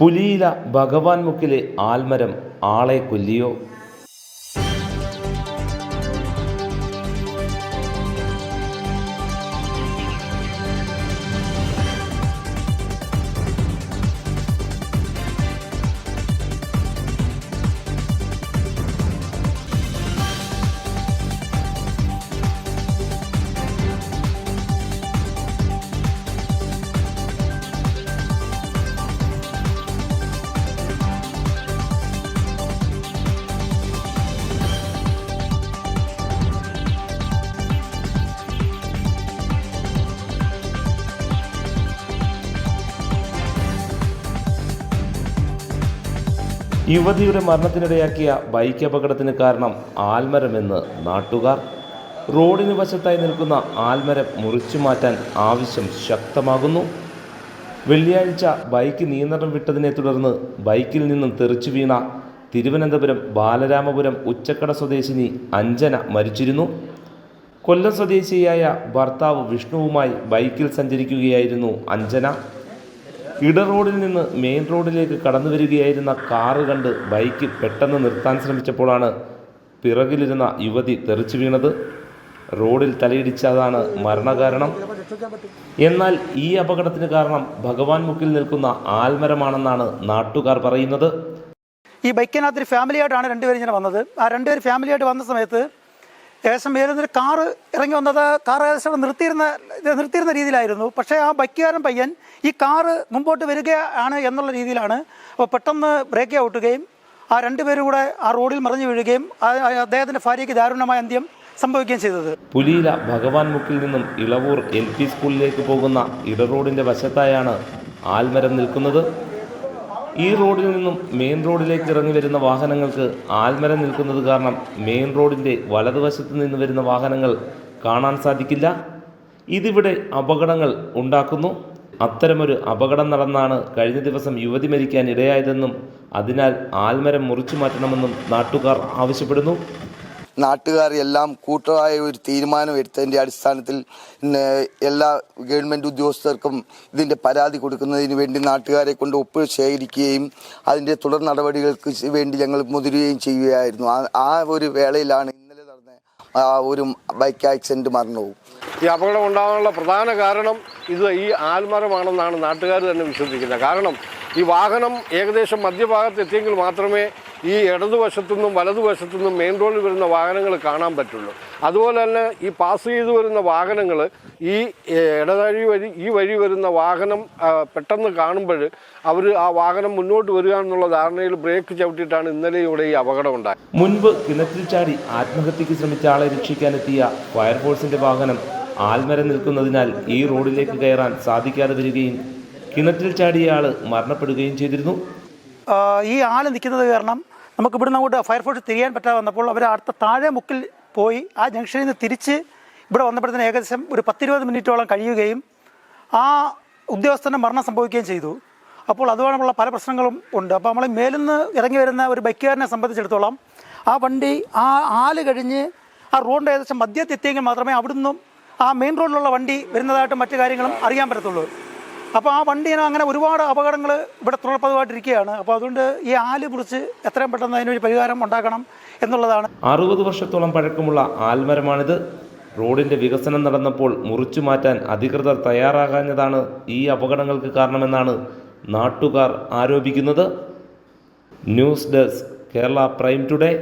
പുലിയില ഭഗവാൻ മുക്കിലെ ആൽമരം ആളെ കൊല്ലിയോ? യുവതിയുടെ മരണത്തിനിടയാക്കിയ ബൈക്ക് അപകടത്തിന് കാരണം ആൽമരമെന്ന് നാട്ടുകാർ. റോഡിന് വശത്തായി നിൽക്കുന്ന ആൽമരം മുറിച്ചു മാറ്റാൻ ആവശ്യം ശക്തമാകുന്നു. വെള്ളിയാഴ്ച ബൈക്ക് നിയന്ത്രണം വിട്ടതിനെ തുടർന്ന് ബൈക്കിൽ നിന്നും തെറിച്ചു വീണ തിരുവനന്തപുരം ബാലരാമപുരം ഉച്ചക്കട സ്വദേശിനി അഞ്ജന മരിച്ചിരുന്നു. കൊല്ലം സ്വദേശിയായ ഭർത്താവ് വിഷ്ണുവുമായി ബൈക്കിൽ സഞ്ചരിക്കുകയായിരുന്നു അഞ്ജന. ഇട റോഡിൽ നിന്ന് മെയിൻ റോഡിലേക്ക് കടന്നു വരികയായിരുന്ന കാറ് കണ്ട് ബൈക്ക് പെട്ടെന്ന് നിർത്താൻ ശ്രമിച്ചപ്പോഴാണ് പിറകിലിരുന്ന യുവതി തെറിച്ചു വീണത്. റോഡിൽ തലയിടിച്ചതാണ് മരണകാരണം. എന്നാൽ ഈ അപകടത്തിന് കാരണം ഭഗവാൻ മുക്കിൽ നിൽക്കുന്ന ആൽമരമാണെന്നാണ് നാട്ടുകാർ പറയുന്നത്. ഈ ബൈക്കിനകത്ത് ഒരു ഫാമിലിയായിട്ടാണ് രണ്ടുപേരും ഇങ്ങനെ വന്നത്. ആ രണ്ടുപേരും ഫാമിലിയായിട്ട് വന്ന സമയത്ത് ഏകദേശം മേലുന്നൊരു കാറ് ഇറങ്ങി വന്നത് കാർ ഏകദേശം നിർത്തിയിരുന്ന നിർത്തിയിരുന്ന രീതിയിലായിരുന്നു. പക്ഷേ ആ ബൈക്കുകാരൻ പയ്യൻ ഈ കാറ് മുമ്പോട്ട് വരികയാണ് എന്നുള്ള രീതിയിലാണ്. അപ്പോൾ പെട്ടെന്ന് ബ്രേക്ക് ഔട്ടുകയും ആ രണ്ടുപേരും കൂടെ ആ റോഡിൽ മറിഞ്ഞു വീഴുകയും അദ്ദേഹത്തിന്റെ ഭാര്യയ്ക്ക് ദാരുണമായ അന്ത്യം സംഭവിക്കുകയും ചെയ്തത്. പുലിയില ഭഗവാൻ മുക്കിൽ നിന്നും ഇളവൂർ എൽ പി സ്കൂളിലേക്ക് പോകുന്ന ഇടറോഡിന്റെ വശത്തായാണ് ആൽമരം നിൽക്കുന്നത്. ഈ റോഡിൽ നിന്നും മെയിൻ റോഡിലേക്ക് ഇറങ്ങി വരുന്ന വാഹനങ്ങൾക്ക് ആൽമരം നിൽക്കുന്നത് കാരണം മെയിൻ റോഡിന്റെ വലതുവശത്ത് നിന്ന് വരുന്ന വാഹനങ്ങൾ കാണാൻ സാധിക്കില്ല. ഇതിവിടെ അപകടങ്ങൾ ഉണ്ടാക്കുന്നു. അത്തരമൊരു അപകടം നടന്നാണ് കഴിഞ്ഞ ദിവസം യുവതി മരിക്കാൻ ഇടയായതെന്നും അതിനാൽ ആൽമരം മുറിച്ചു മാറ്റണമെന്നും നാട്ടുകാർ ആവശ്യപ്പെടുന്നു. നാട്ടുകാർ എല്ലാം കൂട്ടമായ ഒരു തീരുമാനം എടുത്തതിന്റെ അടിസ്ഥാനത്തിൽ എല്ലാ ഗവൺമെന്റ് ഉദ്യോഗസ്ഥർക്കും ഇതിന്റെ പരാതി കൊടുക്കുന്നതിന് വേണ്ടി നാട്ടുകാരെ കൊണ്ട് ഒപ്പ് ശേഖരിക്കുകയും അതിന്റെ തുടർ നടപടികൾക്ക് വേണ്ടി ഞങ്ങൾ മുതിരുകയും ചെയ്യുകയായിരുന്നു. ആ- ഒരു വേളയിലാണ് ഇന്നലെ നടന്ന ഒരു ബൈക്ക് ആക്സിഡന്റ് മരണവും. ഈ അപകടം ഉണ്ടാകാനുള്ള പ്രധാന കാരണം ഇത് ഈ ആൽമരമാണെന്നാണ് നാട്ടുകാർ തന്നെ വിശ്വസിക്കുന്നത്. കാരണം ഈ വാഹനം ഏകദേശം മധ്യഭാഗത്ത് എത്തിയെങ്കിൽ മാത്രമേ ഈ ഇടതുവശത്തുനിന്നും വലതുവശത്തുനിന്നും മെയിൻ റോഡിൽ വരുന്ന വാഹനങ്ങൾ കാണാൻ പറ്റുള്ളൂ. അതുപോലെ തന്നെ ഈ പാസ് ചെയ്ത് വരുന്ന വാഹനങ്ങൾ ഈ ഇടതഴി വഴി ഈ വഴി വരുന്ന വാഹനം പെട്ടെന്ന് കാണുമ്പോൾ അവർ ആ വാഹനം മുന്നോട്ട് വരിക എന്നുള്ള ധാരണയിൽ ബ്രേക്ക് ചവിട്ടിയിട്ടാണ് ഇന്നലെ ഇവിടെ ഈ അപകടം ഉണ്ടായത്. മുൻപ് കിണറ്റിൽ ചാടി ആത്മഹത്യക്ക് ശ്രമിച്ച ആളെ രക്ഷിക്കാനെത്തിയ ഫയർഫോഴ്സിന്റെ വാഹനം ആൽമര നിൽക്കുന്നതിനാൽ ഈ റോഡിലേക്ക് കയറാൻ സാധിക്കാതെ വരികയും കിണറ്റിൽ ചാടിയ ആൾ മരണപ്പെടുകയും ചെയ്തിരുന്നു. ഈ ആൾ നിൽക്കുന്നത് കാരണം നമുക്ക് ഇവിടുന്ന് അങ്ങോട്ട് ഫയർഫോഴ്സ് തിരിയാൻ പറ്റാതെ വന്നപ്പോൾ അവർ അടുത്ത താഴെ മുക്കിൽ പോയി ആ ജംഗ്ഷനിൽ നിന്ന് തിരിച്ച് ഇവിടെ വന്നപ്പോഴത്തേന് ഏകദേശം ഒരു പത്തിരുപത് മിനിറ്റോളം കഴിയുകയും ആ ഉദ്യോഗസ്ഥന്റെ മരണം സംഭവിക്കുകയും ചെയ്തു. അപ്പോൾ അതുകൊണ്ടുള്ള പല പ്രശ്നങ്ങളും ഉണ്ട്. അപ്പോൾ നമ്മൾ മേലിന്ന് ഇറങ്ങി വരുന്ന ഒരു ബൈക്കുകാരനെ സംബന്ധിച്ചിടത്തോളം ആ വണ്ടി ആ ആൽ കഴിഞ്ഞ് ആ റോഡിന്റെ ഏകദേശം മധ്യത്തെത്തിയെങ്കിൽ മാത്രമേ അവിടുന്ന് ആ മെയിൻ റോഡിലുള്ള വണ്ടി വരുന്നതായിട്ട് മറ്റു കാര്യങ്ങളും അറിയാൻ പറ്റത്തുള്ളൂ. അപ്പോൾ ആ വണ്ടീനെ അങ്ങനെ ഒരുപാട് അപകടങ്ങൾ ഇവിടെ തുടർപ്പതുമായിട്ടിരിക്കുകയാണ് അപ്പോൾ അതുകൊണ്ട് ഈ ആൽ മുറിച്ച് എത്രയും പെട്ടെന്ന് അതിനൊരു പരിഹാരം ഉണ്ടാക്കണം എന്നുള്ളതാണ്. അറുപത് വർഷത്തോളം പഴക്കമുള്ള ആൽമരമാണിത്. റോഡിന്റെ വികസനം നടന്നപ്പോൾ മുറിച്ചു മാറ്റാൻ അധികൃതർ തയ്യാറാകാഞ്ഞതാണ് ഈ അപകടങ്ങൾക്ക് കാരണമെന്നാണ് നാട്ടുകാർ ആരോപിക്കുന്നത്. News desk Kerala prime today.